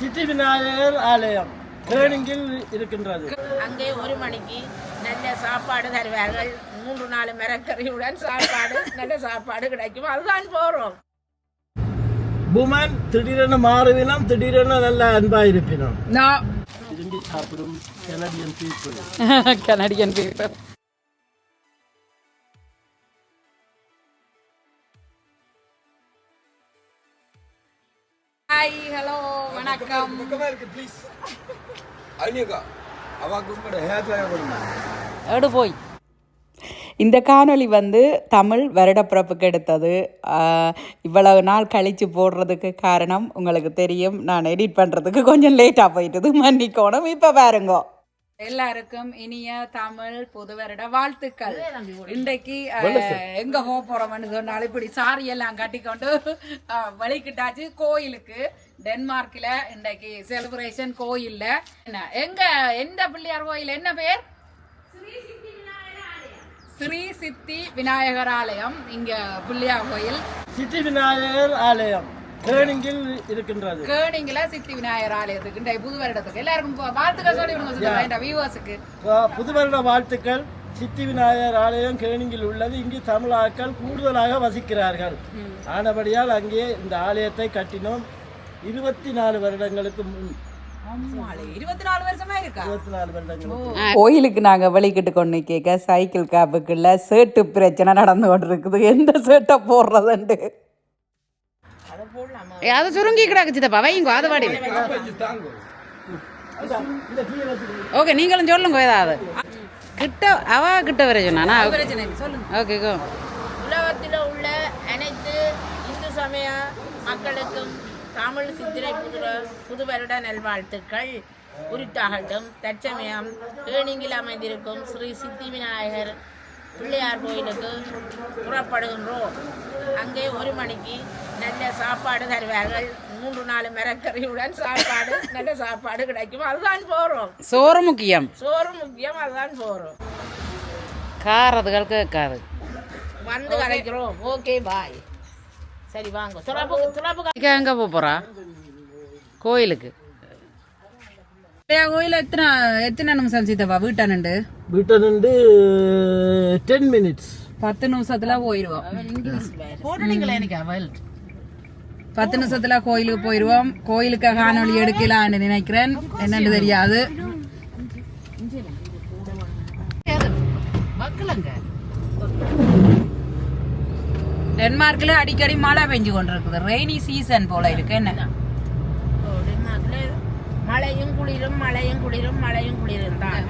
சித்தி விநாயகர் ஆலயம். கேணிங்கில் இருக்கின்றது. அங்கே ஒரு மணிக்கு நல்ல சாப்பாடு தருவார்கள். மூன்று நாலு மரக்கறியுடன் சாப்பாடு நல்ல சாப்பாடு கிடைக்கும். அதுதான் போறோம். புமன் திடீரென மாறுவினம் திடீரென நல்ல அன்பா இருப்பினம் விரும்பி சாப்பிடும் Canadian people Canadian people hi hello வணக்கம். எடு போய். இந்த காணொளி வந்து தமிழ் வருடப்பிறப்புக்கு எடுத்தது. இவ்வளவு நாள் கழித்து போடுறதுக்கு காரணம் உங்களுக்கு தெரியும். நான் எடிட் பண்ணுறதுக்கு கொஞ்சம் லேட்டாக போயிட்டது. மன்னிக்கணும். இப்போ பாருங்க. எல்லாருக்கும் இனிய தமிழ் புது வருட வாழ்த்துக்கள். இன்றைக்கு எங்க போக போறோம்னு சொன்னாலும் இப்படி சாரி எல்லாம் கட்டிக்கொண்டு அஹ், வழிகிட்டாச்சு கோயிலுக்கு. டென்மார்க்ல இன்றைக்கு செலிப்ரேஷன் கோயில்ல. என்ன எங்க எந்த பிள்ளையார் கோயில்? என்ன பேர்? ஸ்ரீ சித்தி விநாயகர் ஆலயம். இங்க பிள்ளையார் கோயில். சித்தி விநாயகர் ஆலயம். கேணிங்கில் இருக்கின்றது கேணிங்கில சித்தி விநாயகர் ஆலயத்துக்கு இன்றைய புது வருடத்துக்கு எல்லாருக்கும் வாழ்த்துக்கள் சொல்லி விடுங்க இந்த வியூவர்ஸுக்கு புது வருட வாழ்த்துக்கள். சித்தி விநாயகர் ஆலயம் கேணிங்கில் உள்ளது. இங்கு தமிழாக்கள் கூடுதலாக வசிக்கிறார்கள். ஆனபடியால் அங்கே இந்த ஆலயத்தை கட்டினோம். இருபத்தி நாலு வருடங்களுக்கு முன். கோயிலுக்கு நாங்கள் வழிகிட்டு கொண்டு கேட்க சைக்கிள் கேப்புக்குள்ள சேட்டு பிரச்சனை நடந்து கொண்டு இருக்குது எந்த சேட்டை போடுறதுண்டு? அது சுருங்கி கிடக்கு சித்தப்பா வைங்க அது வாடி. ஓகே நீங்களும் சொல்லுங்க ஏதாவது. கிட்ட அவ கிட்ட வர சொன்னானா? ஓகே கோ உலகத்தில் உள்ள அனைத்து இந்து சமய மக்களுக்கும் தமிழ் சித்திரை புது புது வருட நல்வாழ்த்துக்கள். உரித்தாகட்டும் தற்சமயம் கேணிங்கில் அமைந்திருக்கும் ஸ்ரீ சித்தி விநாயகர் பிள்ளையார் கோயிலுக்கு புறப்படுகின்றோம். அங்கே ஒரு மணிக்கு நல்ல சாப்பாடு தருவார்கள். மூன்று நாலு மரக்கறியுடன் சாப்பாடு நல்ல சாப்பாடு கிடைக்கும். அதுதான் போகிறோம் சோறு முக்கியம். சோறு முக்கியம் அதுதான் போகிறோம் காரதுகள் கேட்காது. வந்து கரைக்கிறோம். ஓகே பாய் சரி வாங்க. துறப்பு துறப்பு எங்க போக போறா? கோயிலுக்கு. கோயில் எத்தனை எத்தனை நிமிஷம் சீத்தப்பா வீட்டானுண்டு வீட்டை நின்று டென் மினிட்ஸ் பத்து நிமிஷத்துல போயிடுவோம் பத்து நிமிஷத்துல கோயிலுக்கு போயிடுவோம் கோயிலுக்கு காணொளி எடுக்கலான்னு நினைக்கிறேன் என்னன்னு தெரியாது மக்களுங்க டென்மார்க்ல அடிக்கடி மழை பெஞ்சு கொண்டிருக்குது ரெய்னி சீசன் போல இருக்கு என்ன மழையும் குளிரும் மழையும் குளிரும் மழையும் குளிரும் தான்.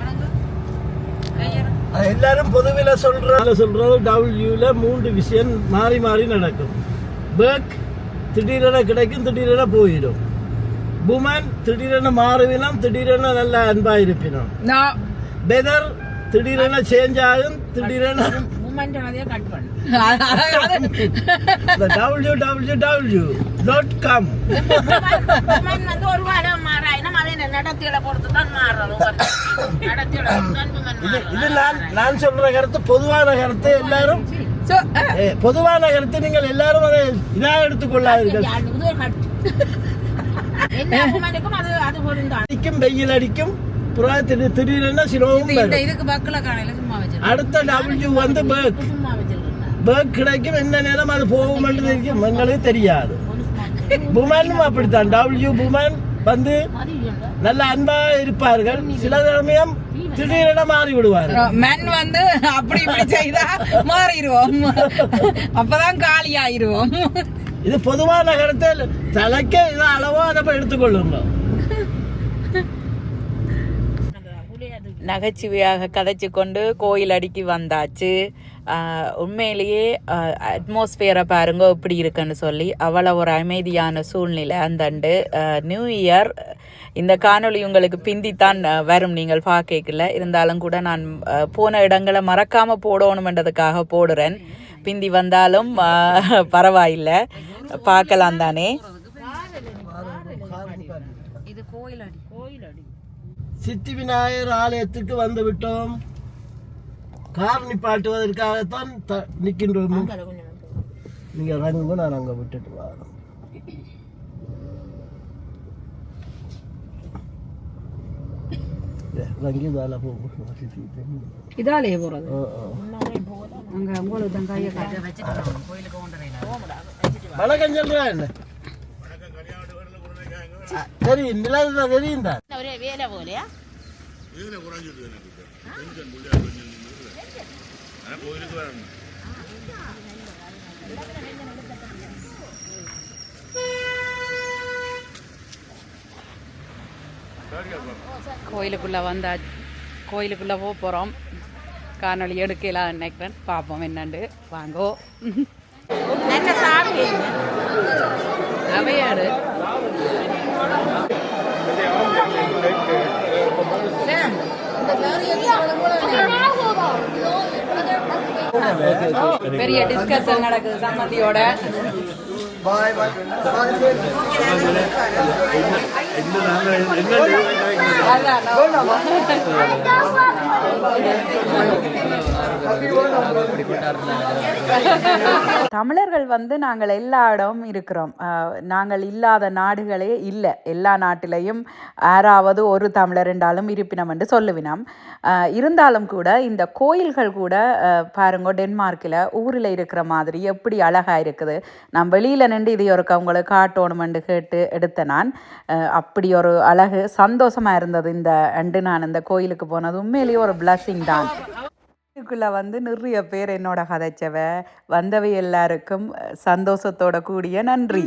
எல்லாரும் பொதுவில் சொல்ற சொல்றது டபிள்யூல மூன்று விஷயம் மாறி மாறி நடக்கும். பேக் திடீரென கிடைக்கும் திடீரென போயிடும். புமன் திடீரென மாறுவினம் திடீரென நல்ல அன்பா இருப்பினம். வெதர் திடீரென சேஞ்ச் ஆகும் திடீரென W W W dot com வந்து ஒரு வாரம் மாறாயினும் அதை நடத்தியில பொறுத்து தான் மாறுறோம் நடத்தியில இது. இது நான் நான் சொல்ற கருத்து பொதுவான கருத்து எல்லாரும் ஏ, பொதுவான கருத்து நீங்கள் எல்லாரும் அதை இதாக எடுத்துக்கொள்ளாதீர்கள் அடிக்கும் வெயில் அடிக்கும் திடீரென சிலவும் இதுக்கு பக்கல காணையில சும்மா வச்சிருக்கேன். அடுத்த டபிள்யூ வந்து பேக் கிடைக்கும். என்ன நேரம் அது போகும் எங்களுக்கு தெரியாது. புமனும் அப்படித்தான். டபிள்யூ புமன் வந்து நல்ல அன்பா இருப்பார்கள். சில சமயம் திடீரென மாறி விடுவார்கள் மென் வந்து அப்படி இப்படி செய்தா மாறிடுவோம். அப்பதான் காலி ஆயிருவோம் இது பொதுவான கருத்து தலைக்க இது அளவோ அதை போய் எடுத்துக்கொள்ளுங்க. நகைச்சுவையாக கதைச்சு கொண்டு கோயில் அடிக்கி வந்தாச்சு. உண்மையிலேயே அட்மாஸ்பியரை பாருங்க எப்படி இருக்குன்னு சொல்லி அவ்வளோ ஒரு அமைதியான சூழ்நிலை. அந்தண்டு நியூ இயர் இந்த காணொளி உங்களுக்கு பிந்தித்தான் வரும். நீங்கள் பார்க்கல இருந்தாலும் கூட நான் போன இடங்களை மறக்காம போடணுமென்றதுக்காக போடுறேன். பிந்தி வந்தாலும் பரவாயில்லை. பார்க்கலாம் தானே. இது கோயில் அடி கோயில் அடி. சித்தி விநாயகர் ஆலயத்துக்கு வந்து விட்டோம். கார் நிப்பாட்டுவதற்காகத்தான் த- நிற்கின்றோம் நீங்க இறங்குங்க நான் அங்க விட்டுட்டு வரேன். அங்கேயும் வேலை போகும் இதாலே போகிறது ஓ ஓ அங்கே உங்களுக்கு தான் கையை காட்டு வணக்கம் சொல்றா என்ன? ஆ, தெரியும் நிலாத தெரியும் தான் ஒரே வேலை போலையா? கோயிலுக்குள்ளே வந்தா கோயிலுக்குள்ளே போக போகிறோம் காணொளி எடுக்கலாம் நினைக்கிறேன். பார்ப்போம் என்னண்டு. வாங்கோ. நல்ல சாப்பிடுங்க அவையாடு பெரிய டிஸ்கஷன் நடக்குது சம்மந்தியோட. அதான், தமிழர்கள் வந்து நாங்கள் எல்லா இடமும் இருக்கிறோம். நாங்கள் இல்லாத நாடுகளே இல்லை. எல்லா நாட்டிலையும் யாராவது ஒரு தமிழர் என்றாலும் இருப்பினம் என்று சொல்லுவினோம். இருந்தாலும் கூட இந்த கோயில்கள் கூட பாருங்க டென்மார்க்கில் ஊரில் இருக்கிற மாதிரி எப்படி அழகாக இருக்குது. நான் வெளியில் நின்று இது ஒரு உங்களுக்கு காட்டணுமென்று கேட்டு எடுத்த நான் அப்படி ஒரு அழகு சந்தோஷமாக இருந்தது இந்த அண்டு நான் இந்த கோயிலுக்கு போனது. உண்மையிலேயே ஒரு பிளஸ்ஸிங் தான். இதுக்குள்ள வந்து நிறைய பேர் என்னோட கதைச்சவ வந்தவை எல்லாருக்கும் சந்தோஷத்தோட கூடிய நன்றி.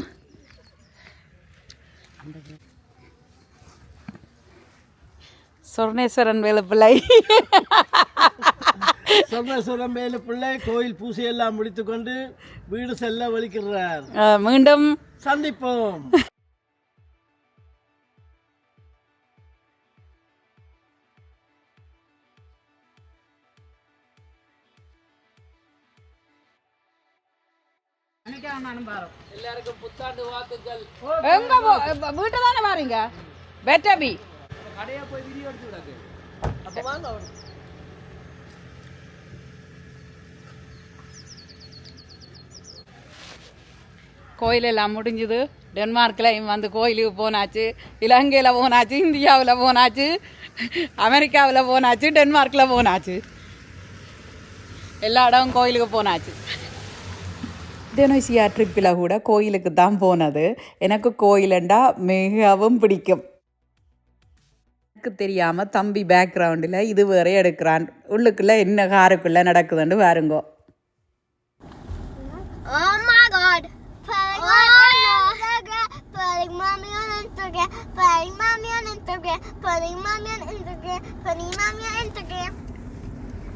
சொர்ணேஸ்வரன் வேலுப்பிள்ளை சோமேஸ்வரம் மேல பிள்ளை கோயில் பூசையெல்லாம் முடித்துக்கொண்டு வீடு செல்ல வலிக்கிறார் மீண்டும் சந்திப்போம். எங்க வீட்டை தானே பாருங்க பெட்டபி கோயில் எல்லாம் முடிஞ்சுது டென்மார்க்கில் வந்து கோயிலுக்கு போனாச்சு இலங்கையில் போனாச்சு இந்தியாவில் போனாச்சு அமெரிக்காவில் போனாச்சு டென்மார்க்கில் போனாச்சு எல்லா இடமும் கோயிலுக்கு போனாச்சு தெனோசியா ட்ரிப்பில் கூட கோயிலுக்கு தான் போனது எனக்கு கோயிலண்டா மிகவும் பிடிக்கும் எனக்கு தெரியாமல் தம்பி பேக்ரவுண்டில் இது வேற எடுக்கிறான் உள்ளுக்குள்ளே என்ன காருக்குள்ளே நடக்குதுன்னு பாருங்கோ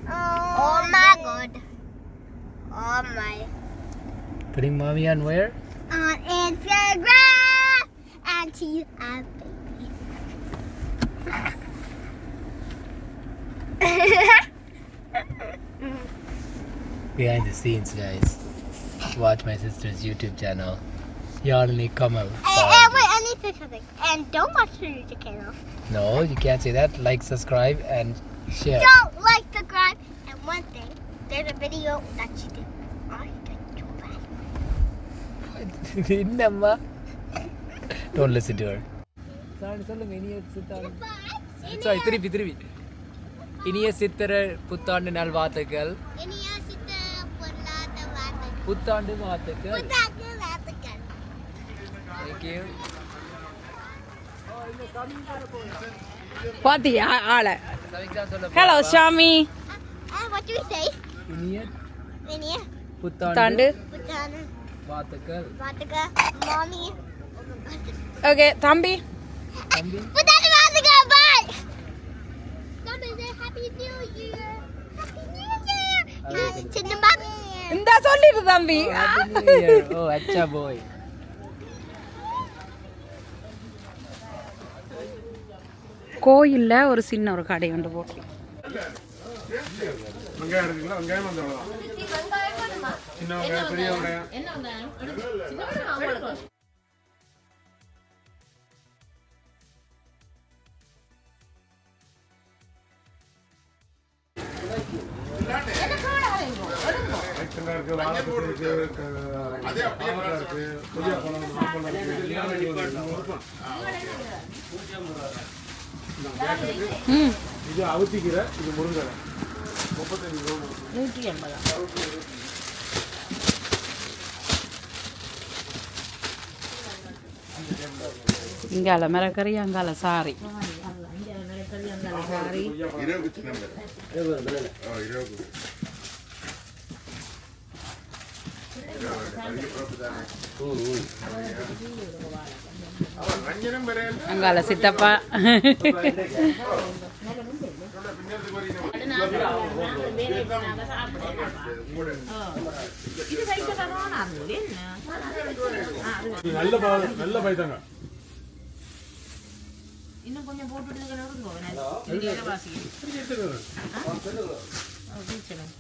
Oh my god. Oh my. Putting mommy on where? On Instagram. And she's a baby. behind the scenes, guys. Watch my sister's YouTube channel, Yarni Kamal. and, and wait, I need to say something. And don't watch the YouTube channel. No, you can't say that. Like, subscribe, and share. Don't like, subscribe. And one thing, there's a video that she did. bad. Innamma. Don't listen to her. Sorry, திருப்பி திருப்பி இனிய சித்திர புத்தாண்டு நல் வாழ்த்துக்கள் இனிய. புத்தாண்டு வாழ்த்துக்கள். தேங்க்யூ பாத்தியா ஆளை hello Shami what do we say? இனிய இனிய புத்தாண்டு வாழ்த்துக்கள். ஓகே தம்பி தம்பி புத்தான வார்த்தைகள். Bye. Somebody say Happy New Year. Happy New Year. Uh, சின்ன பாபி. இந்த சொல்லிடு தம்பி. Oh, அச்சா போய் கோயிலில் ஒரு சின்ன ஒரு கடை ஒன்று போட்டு என்ன பெரியவங்க இருக்கு ஒரு இருக்கு மாமரம் இருக்கு கொய்யா பழம் மாம்பழம் இது அவுத்திக்கீரை இது முருங்கரை முப்பத்தஞ்சு ரூபா நூற்றி எண்பது? இங்கால மிளகறி அங்கால சாரி சாரி அங்கால சித்தப்பா இது வைக்க தரோம் அது என்ன இது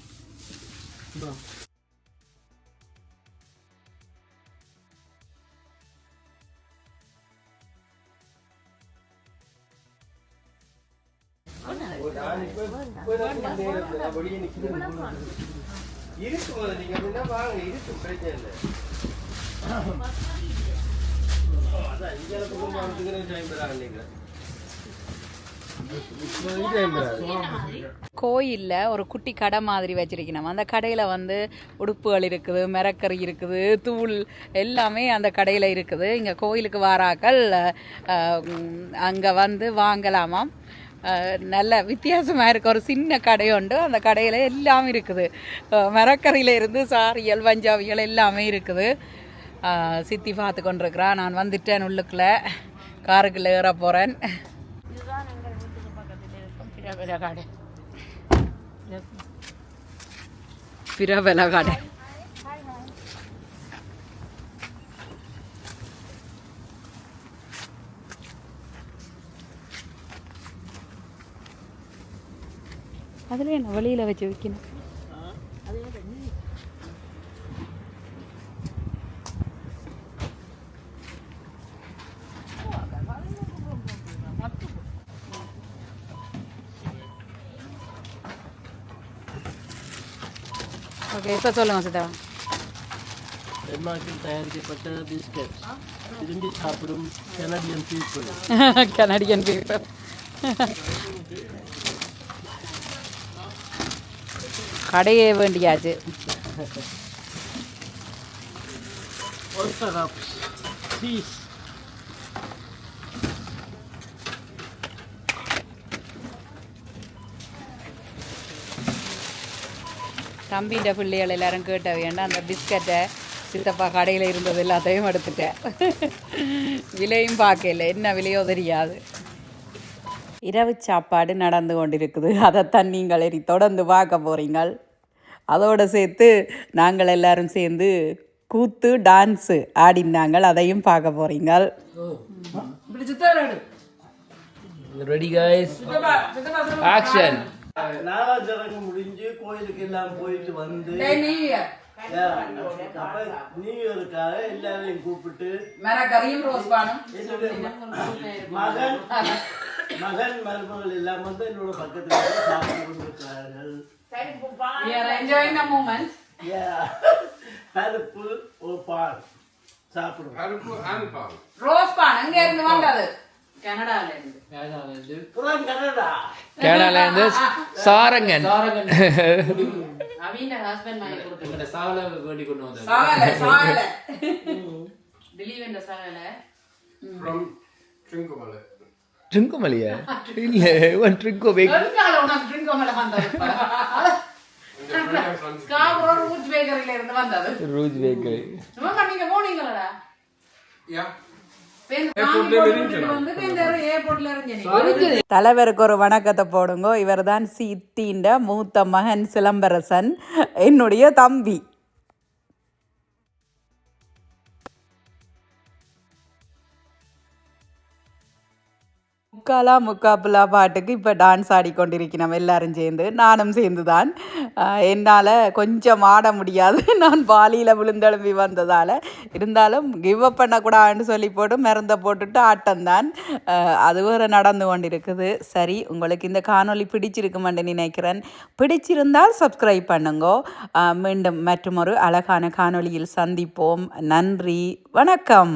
நல்ல பழம் நல்ல பைத்தாங்க இன்னும் கொஞ்சம் போட்டுட்டு இருக்கணும் வாசி கோயிலில் ஒரு குட்டி கடை மாதிரி வச்சிருக்கணும். அந்த கடையில் வந்து உடுப்புகள் இருக்குது மிரக்கறி இருக்குது தூள் எல்லாமே அந்த கடையில் இருக்குது. இங்கே கோயிலுக்கு வாராக்கள் அங்கே வந்து வாங்கலாமாம் நல்ல வித்தியாசமாக இருக்க ஒரு சின்ன கடை உண்டு. அந்த கடையில் எல்லாம் இருக்குது. அஹ், இருந்து சாரியல் பஞ்சாபிகள் எல்லாமே இருக்குது. சித்தி பார்த்து கொண்டிருக்கிறான் நான் வந்துட்டேன் உள்ளுக்குள்ளே. காருக்குள்ளே ஏற போகிறேன் பிரபல கடை பிரபல கடை அதில் என்ன வெளியில் வச்சு விற்கணும் ஓகே இப்போ சொல்லுங்கள் சித்தா. டென்மார்க்கில் தயாரிக்கப்பட்ட பிஸ்கட் விரும்பி சாப்பிடும் கனடியன் பீப்புள் கனடியன் பீப்பிள் கடையே வேண்டியாச்சு. சீஸ் தம்பின்ற பிள்ளைகள் எல்லாரும் கேட்ட வேண்டாம். அந்த பிஸ்கட்டை சித்தப்பா கடையில் இருந்தது எல்லாத்தையும் எடுத்துட்டேன் விலையும் பார்க்கல. என்ன விலையோ தெரியாது. இரவு சாப்பாடு நடந்து கொண்டிருக்குது. அதைத்தான் நீங்கள் இனி தொடர்ந்து பார்க்க போகிறீங்கள் அதோடு சேர்த்து நாங்கள் எல்லாரும் சேர்ந்து கூத்து டான்ஸு ஆடினாங்கள் அதையும் பார்க்க போகிறீங்கள் Ready, guys? Action! நாலாச்சரங்கு முடிஞ்சு கோயிலுக்கு எல்லாம் போயிட்டு வந்து நியூ இயருக்காக எல்லாரையும் கூப்பிட்டு மகன் மகன் மருமகள் எல்லாம் வந்து என்னோட பக்கத்துல சாப்பிட்டு கொண்டிருக்கிறார்கள். பருப்பு ஒரு பால். சாப்பிடுவோம். ரோஸ் பான் அங்க இருந்து வந்தது? கனடால இருந்து சாரங்கன். ட்ரிங்கோமலியா? இல்ல ஒன் ட்ரிங்கோ பேக் ரூஜ் பேக்கரி சும்மா நீங்க போனீங்களா தலைவருக்கு ஒரு வணக்கத்தை போடுங்க. இவர் தான் சித்தின்ற மூத்த மகன் சிலம்பரசன் என்னுடைய தம்பி. முக்காலா முக்காப்புலா பாட்டுக்கு இப்போ டான்ஸ் ஆடிக்கொண்டிருக்கிறோம். எல்லாரும் சேர்ந்து. நானும் சேர்ந்து தான் என்னால் கொஞ்சம் ஆட முடியாது. நான் பாலியில் விழுந்தெழும்பி வந்ததால். இருந்தாலும் கிவ் அப் பண்ணக்கூடாதுன்னு சொல்லி போட்டு மருந்தை போட்டுட்டு ஆட்டம்தான். அது வேறு நடந்து கொண்டிருக்குது. சரி உங்களுக்கு இந்த காணொளி பிடிச்சிருக்குமென்று நினைக்கிறேன். பிடிச்சிருந்தால் சப்ஸ்கிரைப் பண்ணுங்க. மீண்டும் மற்றும் ஒரு அழகான காணொளியில் சந்திப்போம். நன்றி. வணக்கம்.